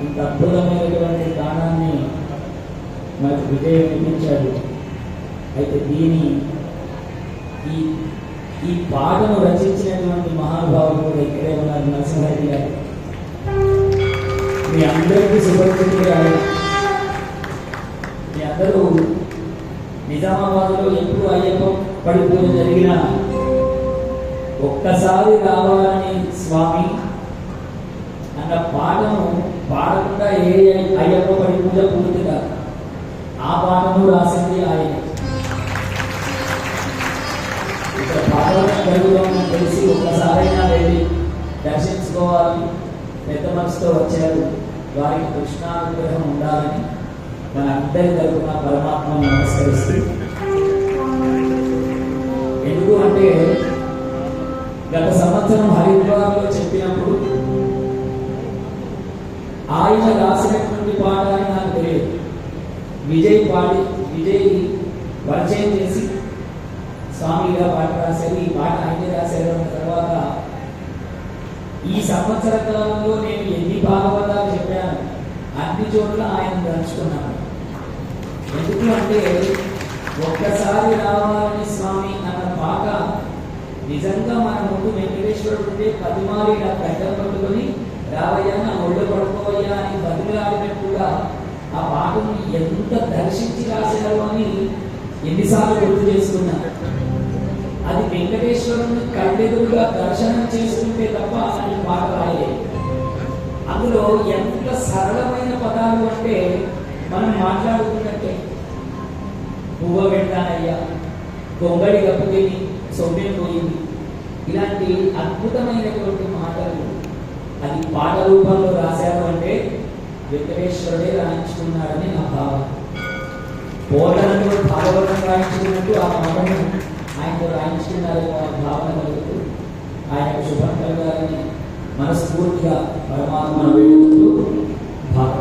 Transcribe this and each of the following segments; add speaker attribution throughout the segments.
Speaker 1: ఇంత అద్భుతమైనటువంటి దానాన్ని మనకు విజయం నిర్మించాడు అయితే దీని ఈ ఈ పాటను రచించినటువంటి మహానుభావులు కూడా ఇక్కడే ఉన్నారు నరసింహారెడ్డి గారు. మీ అందరికీ సుపరిచితులు మీ అందరూ నిజామాబాద్లో ఎప్పుడు అయ్యప్ప పడి పూజ ఒక్కసారి రావాలని స్వామి అన్న పాటను పాడకుండా ఏ అయ్యప్ప పడి పూజ పూర్తి కాదు. ఆ పాటను రాసింది ఆయన. ఇక్కడ భాగవతం జరుగుతుందని తెలిసి ఒక్కసారైనా వెళ్ళి దర్శించుకోవాలి. పెద్ద మనసుతో వచ్చారు. వారికి కృష్ణానుగ్రహం ఉండాలని మన అందరి తరఫున పరమాత్మను నమస్కరిస్తూ. ఎందుకు అంటే గత సంవత్సరం హరిద్వార్లో చెప్పినప్పుడు ఆయన రాసినటువంటి పాట నాకు తెలియదు. విజయ్ పాడి విజయ్ పరిచయం చేసి స్వామిగా పాట రాశారు ఈ పాట ఆయనే రాశారు అన్న తర్వాత ఈ సంవత్సర కాలంలో నేను ఎన్ని భాగవతాలు చెప్పాను అన్ని చోట్ల ఆయన తలుచుకున్నాను. ఎందుకు అంటే ఒక్కసారి రావాలని స్వామి అన్న పాట నిజంగా మన ముందు వెంకటేశ్వరుడు ఉంటే పదిమాలి ఇలా గడ్డం పట్టుకొని రావయ్యా నా ఒళ్ళు పడుకోవయ్యా అని బతిమలాడినట్టుగా ఆ పాటను ఎంత దర్శించి రాశారు అని ఎన్నిసార్లు గుర్తు చేసుకున్నా. అది వెంకటేశ్వరుని కళ్ళెదురుగా దర్శనం చేసుకుంటే తప్ప అని పాట రాయలేదు. అందులో ఎంత సరళమైన పదాలు అంటే మనం మాట్లాడుకున్నట్టే. పువ్వ పెడతానయ్యా గొంగడి గప్పుతిని సొమ్మెను పోయింది. ఇలాంటి అద్భుతమైనటువంటి మాటలు పాట రూపంలో రాశారు అంటే వెంకటేశ్వరుడే రాయించుకున్నారని నా భావన. పోరాటంలో భాగవతం రాయించుకున్నట్టు ఆ పాటను ఆయనతో రాయించుకున్నారు భావన కలుగుతూ ఆయనకు శుభం కలగాలని మనస్ఫూర్తిగా పరమాత్మ భావన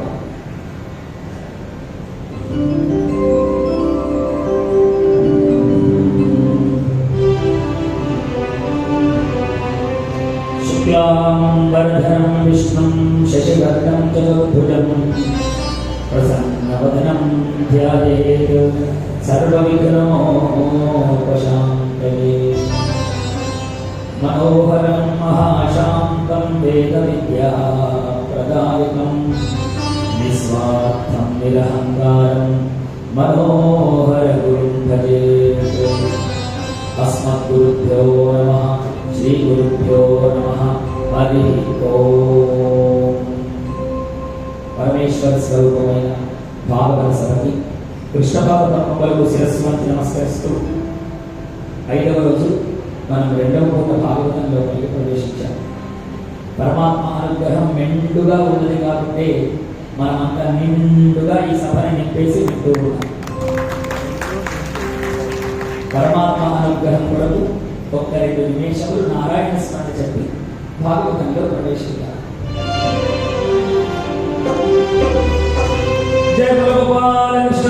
Speaker 1: सर्वविघ्नोपशान्तये मनोहरं महाशान्तं वेदविद्याप्रदायकं निस्वार्थं निरहङ्कारं मनोहरगुरुं भजेत् अस्मद्गुरुभ्यो नमः श्रीगुरुभ्यो नमः हरि ఓం పరమేశ్వర స్వరూపమైన భాగవత సభకి కృష్ణభాగవతమ్మలకు శిరస్సు మంచి నమస్కరిస్తూ ఐదవ రోజు మనం రెండవ పూట భాగవతంలో మళ్ళీ ప్రవేశించాం. పరమాత్మ అనుగ్రహం మెండుగా ఉన్నది కాబట్టి మనం అంత నిండుగా ఈ సభని నింపేసి నిండు పరమాత్మ అనుగ్రహం కొరకు ఒక్క రెండు నిమిషములు నారాయణ స్మరణ చెప్పి భాగవతంలో ప్రవేశించారు జయ గోపాలకృష్ణ